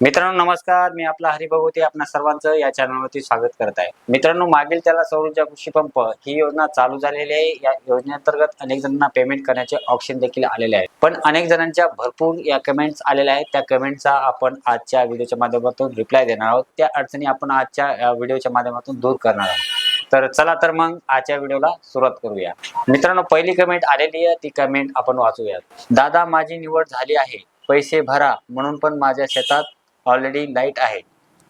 मित्रांनो नमस्कार. मी आपला हरिभगवती आपणा सर्वांचं या चॅनलवरती स्वागत करत आहे. मित्रांनो मागील त्याला सौरऊर्जा कृषी पंप ही योजना चालू झालेली आहे. या योजनेअंतर्गत अनेक जणांना पेमेंट करण्याचे ऑप्शन देखील आलेले आहे पण अनेक जणांच्या भरपूर या कमेंट्स आलेल्या आहेत. त्या कमेंटचा आपण आजच्या व्हिडिओच्या माध्यमातून रिप्लाय देणार आहोत. त्या अडचणी आपण आजच्या व्हिडिओच्या माध्यमातून दूर करणार आहोत. तर चला तर मग आजच्या व्हिडिओला सुरुवात करूया. मित्रांनो पहिली कमेंट आलेली आहे. ती कमेंट आपण वाचूयात. दादा माझी निवड झाली आहे. पैसे भरा. म्हणून पण माझ्या शेतात ऑलरेडी लाइट आहे.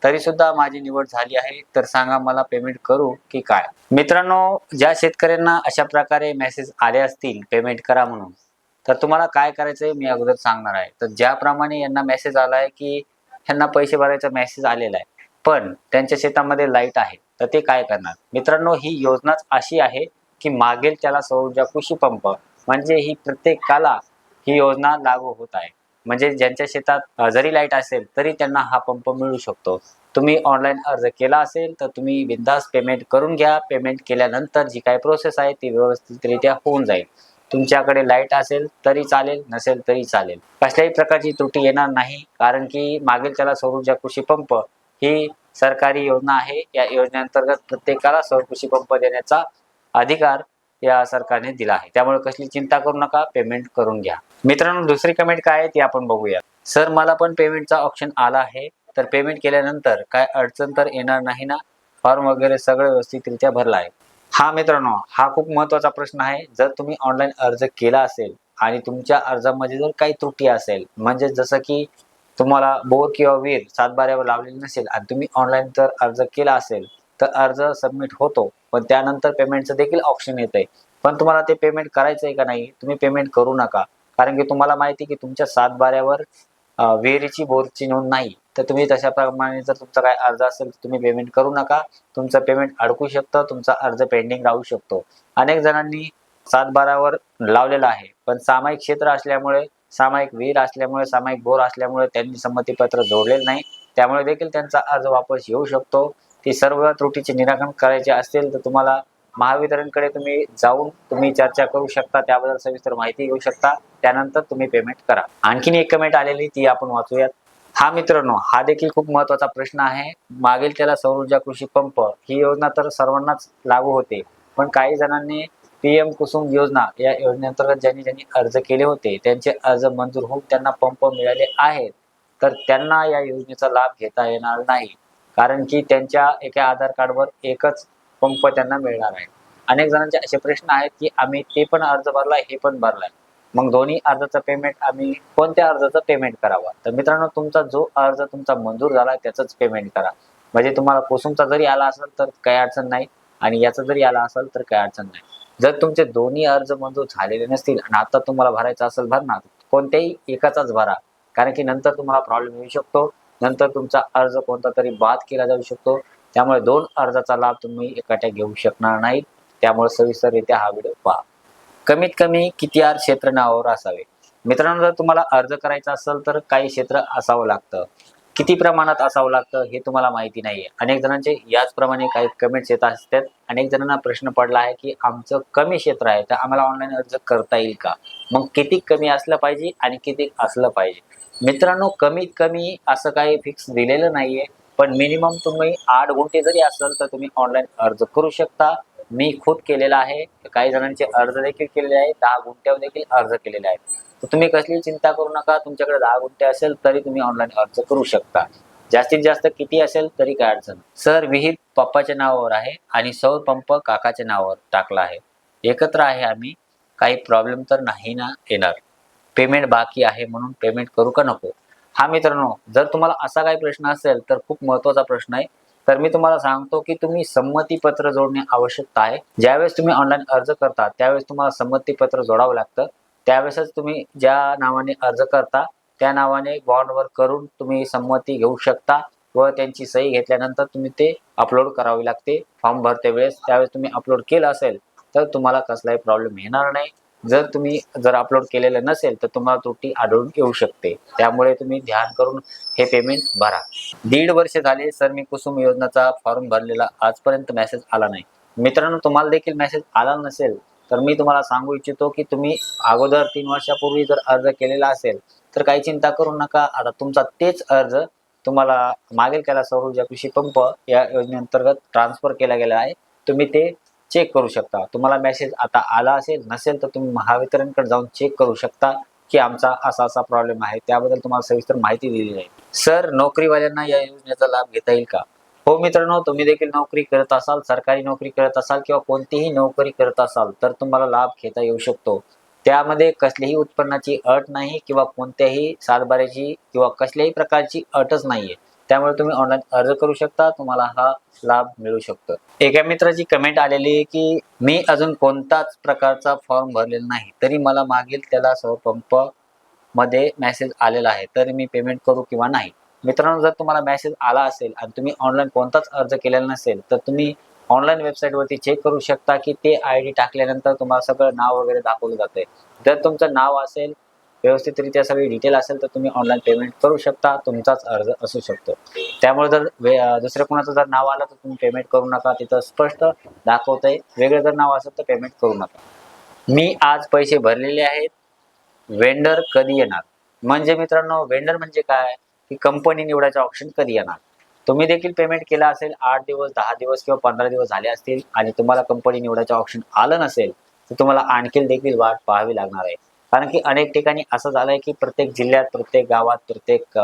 तरी सुद्धा माझी निवड झाली आहे. तर सांगा मला पेमेंट करू की काय? मित्रांनो ज्या शेतकऱ्यांना अशा प्रकारे मेसेज आले असतील पेमेंट करा म्हणून तर तुम्हाला काय करायचंय मी अगोदर सांगणार आहे. तर ज्याप्रमाणे यांना मेसेज आलाय की यांना पैसे भरायचा मेसेज आलेला आहे पण त्यांच्या शेतामध्ये लाइट आहे तर ते काय करणार? मित्रांनो ही योजनाच अशी आहे की मागेल त्याला सौर ऊर्जा कृषी पंप म्हणजे ही प्रत्येकाला ही योजना लागू होत आहे. म्हणजे ज्यांच्या शेतात जरी लाइट असेल तरी त्यांना हा पंप मिळू शकतो. तुम्ही ऑनलाईन अर्ज केला असेल तर तुम्ही बिंदास पेमेंट करून घ्या. पेमेंट केल्यानंतर जी काही प्रोसेस आहे ती व्यवस्थितरित्या होऊन जाईल. तुमच्याकडे लाइट असेल तरी चालेल नसेल तरी चालेल. कसल्याही प्रकारची त्रुटी येणार नाही कारण की मागील त्याला सौर ऊर्जा कृषी पंप ही सरकारी योजना आहे. या योजनेअंतर्गत प्रत्येकाला सौर कृषी पंप देण्याचा अधिकार या सरकारने दिला आहे. त्यामुळे कसली चिंता करू नका पेमेंट करून घ्या. मित्रांनो दुसरी कमेंट काय आहे ती आपण बघूया. सर मला पण पेमेंटचा ऑप्शन आला आहे तर पेमेंट केल्यानंतर काय अडचण तर येणार नाही ना? फॉर्म वगैरे सगळं व्यवस्थितरित्या भरला आहे. हा मित्रांनो हा खूप महत्त्वाचा प्रश्न आहे. जर तुम्ही ऑनलाईन अर्ज केला असेल आणि तुमच्या अर्जामध्ये जर काही त्रुटी असेल म्हणजे जसं की तुम्हाला बोर किंवा वीर सातबाऱ्यावर लावलेली नसेल आणि तुम्ही ऑनलाईन जर अर्ज केला असेल तर अर्ज सबमिट होतो. पण त्यानंतर पेमेंटचं देखील ऑप्शन येत आहे पण तुम्हाला ते पेमेंट करायचं आहे का नाही तुम्ही पेमेंट करू नका. कारण की तुम्हाला माहिती आहे की तुमच्या सातबाऱ्यावर विहिरीची बोरची नोंद नाही. तर तुम्ही तशाप्रमाणे जर तुमचा काय अर्ज असेल तर तुम्ही पेमेंट करू नका. तुमचं पेमेंट अडकू शकतं तुमचा अर्ज पेंडिंग राहू शकतो. अनेक जणांनी सातबारावर लावलेला आहे. पण सामायिक क्षेत्र असल्यामुळे सामायिक विहीर असल्यामुळे सामायिक बोर असल्यामुळे त्यांनी संमतीपत्र जोडलेलं नाही. त्यामुळे देखील त्यांचा अर्ज वापस येऊ शकतो. ही सर्व त्रुटीचे निराकरण करायचे असतील तर तुम्हाला महावितरणकडे तुम्ही जाऊन तुम्ही चर्चा करू शकता. त्याबद्दल सविस्तर माहिती घेऊ शकता. त्यानंतर तुम्ही पेमेंट करा. आणखीन एक कमेंट आलेली ती आपण वाचूयात. हा मित्रांनो हा देखील खूप महत्त्वाचा प्रश्न आहे. मागील त्याला सौर ऊर्जा कृषी पंप ही योजना तर सर्वांनाच लागू होते. पण काही जणांनी पीएम कुसुम योजना या योजनेअंतर्गत ज्यांनी ज्यांनी अर्ज केले होते त्यांचे अर्ज मंजूर होऊन त्यांना पंप मिळाले आहेत. तर त्यांना या योजनेचा लाभ घेता येणार नाही. कारण की त्यांच्या एका आधार कार्डवर एकच पंप त्यांना मिळणार आहे. अनेक जणांचे असे प्रश्न आहेत की आम्ही ते पण अर्ज भरलाय हे पण भरलाय. मग दोन्ही अर्जाचं पेमेंट आम्ही कोणत्या अर्जाचं पेमेंट करावं? तर मित्रांनो तुमचा जो अर्ज तुमचा मंजूर झाला त्याचंच पेमेंट करा. म्हणजे तुम्हाला कुसुमचा जरी आला असेल तर काही अडचण नाही आणि याचा जरी आला असेल तर काही अडचण नाही. जर तुमचे दोन्ही अर्ज मंजूर झालेले नसतील आणि आता तुम्हाला भरायचा असेल भरणार कोणत्याही एकाचाच भरा. कारण की नंतर तुम्हाला प्रॉब्लेम येऊ शकतो. नंतर तुमचा अर्ज कोणता तरी बाद केला जाऊ शकतो. त्यामुळे दोन अर्जाचा लाभ तुम्ही एकाट्या घेऊ शकणार नाही. त्यामुळे सविस्तररित्या हा व्हिडिओ पहा. कमीत कमी किती आर क्षेत्र नावावर असावे? मित्रांनो जर तुम्हाला अर्ज करायचा असेल तर काही क्षेत्र असावं लागतं. किती प्रमाणात असावं लागतं हे तुम्हाला माहिती नाहीये. अनेक जणांचे याचप्रमाणे काही कमेंट्स येत असतात. अनेक जणांना प्रश्न पडला आहे की आमचं कमी क्षेत्र आहे तर आम्हाला ऑनलाईन अर्ज करता येईल का? मग किती कमी असलं पाहिजे आणि किती असलं पाहिजे? मित्रांनो कमीत कमी असं काही फिक्स दिलेलं नाहीये पण मिनिमम तुम्ही आठ गुंठे जरी असाल तर तुम्ही ऑनलाईन अर्ज करू शकता. मी खुद केलेला आहे. काही जणांचे अर्ज देखील केलेले आहे दहा गुंठ्यावर देखील अर्ज केलेले आहेत. तर तुम्ही कसली चिंता करू नका. तुमच्याकडे दहा गुंठे असेल तरी तुम्ही ऑनलाईन अर्ज करू शकता. जास्तीत जास्त किती असेल तरी काय अडचण. सर विहीर पप्पाच्या नावावर आहे आणि सौर पंप काकाच्या नावावर टाकला आहे. एकत्र आहे आम्ही. काही प्रॉब्लेम तर नाही ना येणार. पेमेंट बाकी आहे म्हणून पेमेंट करू का नको? हा मित्रांनो जर तुम्हाला असा काही प्रश्न असेल तर खूप महत्त्वाचा प्रश्न आहे. तर मी तुम्हाला सांगतो की तुम्ही संमतीपत्र जोडणे आवश्यकता आहे. ज्यावेळेस तुम्ही ऑनलाईन अर्ज करता त्यावेळेस तुम्हाला संमतीपत्र जोडावं लागतं. त्यावेळेसच तुम्ही ज्या नावाने अर्ज करता त्या नावाने बॉन्डवर करून तुम्ही संमती घेऊ शकता व त्यांची सही घेतल्यानंतर तुम्ही ते अपलोड करावे लागते. फॉर्म भरते वेळेस त्यावेळेस तुम्ही अपलोड केलं असेल तर तुम्हाला कसलाही प्रॉब्लेम येणार नाही. जर तुम्ही जर अपलोड केलेलं नसेल तर तुम्हाला त्रुटी आढळून येऊ शकते. त्यामुळे तुम्ही ध्यान करून हे पेमेंट भरा. दीड वर्ष झाले सर मी कुसुम योजनाचा फॉर्म भरलेला. आजपर्यंत मेसेज आला नाही. मित्रांनो तुम्हाला देखील मेसेज आला नसेल तर मी तुम्हाला सांगू इच्छितो की तुम्ही अगोदर तीन वर्षापूर्वी जर अर्ज केलेला असेल तर काही चिंता करू नका. आता तुमचा तेच अर्ज तुम्हाला मागील केला सौर ऊर्जा कृषी पंप या योजनेअंतर्गत ट्रान्सफर केला गेला आहे. तुम्ही ते चेक करू शकता. तुम्हाला मेसेज आता आला असेल नसेल तर तुम्ही महावितरणकडे जाऊन चेक करू शकता की आमचा असा असा प्रॉब्लेम आहे. त्याबद्दल तुम्हाला सविस्तर माहिती दिली जाईल सर नोकरीवाल्यांना या योजनेचा लाभ घेता येईल का? हो मित्रांनो तुम्ही देखील नोकरी करत असाल सरकारी नोकरी करत असाल किंवा कोणतीही नोकरी करत असाल तर तुम्हाला लाभ घेता येऊ शकतो. त्यामध्ये कसलीही उत्पन्नाची अट नाही किंवा कोणत्याही सातबाऱ्याची किंवा कसल्याही प्रकारची अटच नाहीये. त्यामुळे तुम्ही ऑनलाईन अर्ज करू शकता. तुम्हाला हा लाभ मिळू शकतो. एका मित्राची कमेंट आलेली आहे की मी अजून कोणताच प्रकारचा फॉर्म भरलेला नाही. तरी मला मागील त्याला सौर पंपमध्ये मेसेज आलेला आहे. तर मी पेमेंट करू किंवा नाही? मित्रांनो जर तुम्हाला मेसेज आला असेल आणि तुम्ही ऑनलाईन कोणताच अर्ज केलेला नसेल तर तुम्ही ऑनलाईन वेबसाईटवरती चेक करू शकता की ते आय डी टाकल्यानंतर तुम्हाला सगळं नाव वगैरे दाखवलं जाते जर तुमचं नाव असेल व्यवस्थितरित्या सगळी डिटेल असेल तर तुम्ही ऑनलाईन पेमेंट करू शकता. तुमचाच अर्ज असू शकतो. त्यामुळे जर वे- दुसऱ्या कोणाचं जर नाव आलं तर तुम्ही पेमेंट करू नका. तिथं स्पष्ट दाखवतंय. वेगळं जर नाव असेल तर पेमेंट करू नका. मी आज पैसे भरलेले आहेत. वेंडर कधी येणार? म्हणजे मित्रांनो वेंडर म्हणजे काय? की कंपनी निवडायचं ऑप्शन कधी येणार? तुम्ही देखील पेमेंट केला असेल आठ दिवस दहा दिवस किंवा पंधरा दिवस झाले असतील आणि तुम्हाला कंपनी निवडायचं ऑप्शन आलं नसेल तर तुम्हाला आणखी देखील वाट पाहावी लागणार आहे. कारण की अनेक ठिकाणी असं झालंय की प्रत्येक जिल्ह्यात प्रत्येक गावात प्रत्येक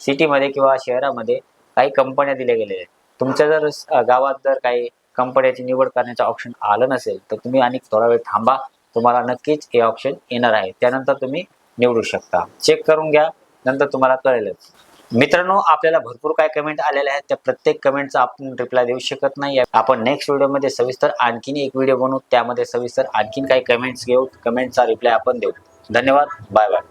सिटीमध्ये किंवा शहरामध्ये काही कंपन्या दिल्या गेलेल्या आहेत. तुमच्या जर गावात जर काही कंपन्याची निवड करण्याचं ऑप्शन आलं नसेल तर तुम्ही आणि थोडा वेळ थांबा. तुम्हाला नक्कीच हे ऑप्शन येणार आहे. त्यानंतर तुम्ही निवडू शकता. चेक करून घ्या. नंतर तुम्हाला कळेलच. मित्रांनो आपल्याला भरपूर काय कमेंट आलेल्या आहेत. त्या प्रत्येक कमेंटचा आपण रिप्लाय देऊ शकत नाही. आपण नेक्स्ट व्हिडिओमध्ये सविस्तर आणखीन एक व्हिडिओ बनवू. त्यामध्ये सविस्तर आणखीन काही कमेंट्स घेऊ. कमेंटचा रिप्लाय आपण देऊ. धन्यवाद. Bye bye